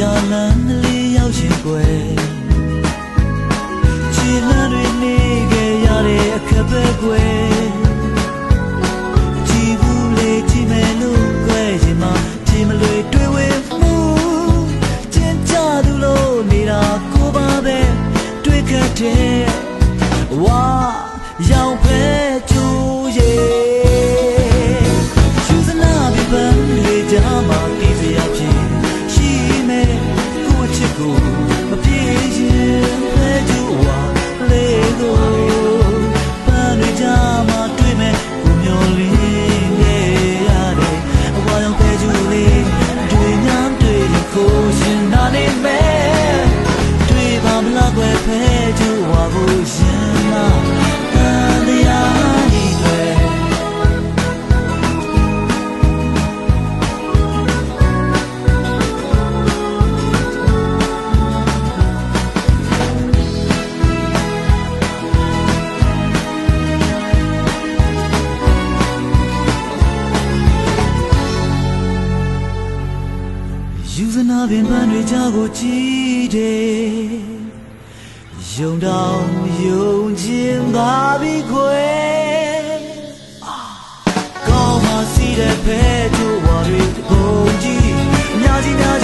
ရာလမ်းလေးရောက်ရင်ကွယ်ခြေလမ်းတွေနေခဲ့ရတဲ့အခက်ပဲကွယ်ကြည်ဘူးလေကြည်မယ်လို့ကွယ်ရင်မှကြည်မလွေတွေ့ဝေမှုကျင်ကြသူလို့နေတာကိုပါပဲတွေ့ခဲ့တယ် လာွယ်ဖဲကျူဝါဘူးရှင်မတန်တရားဒီတွေယူစနာပင်ပန်းတွေကြကိုကြည့်တယ် 永当永金大比贵，高马西的陪着我的公鸡，娘鸡娘鸡。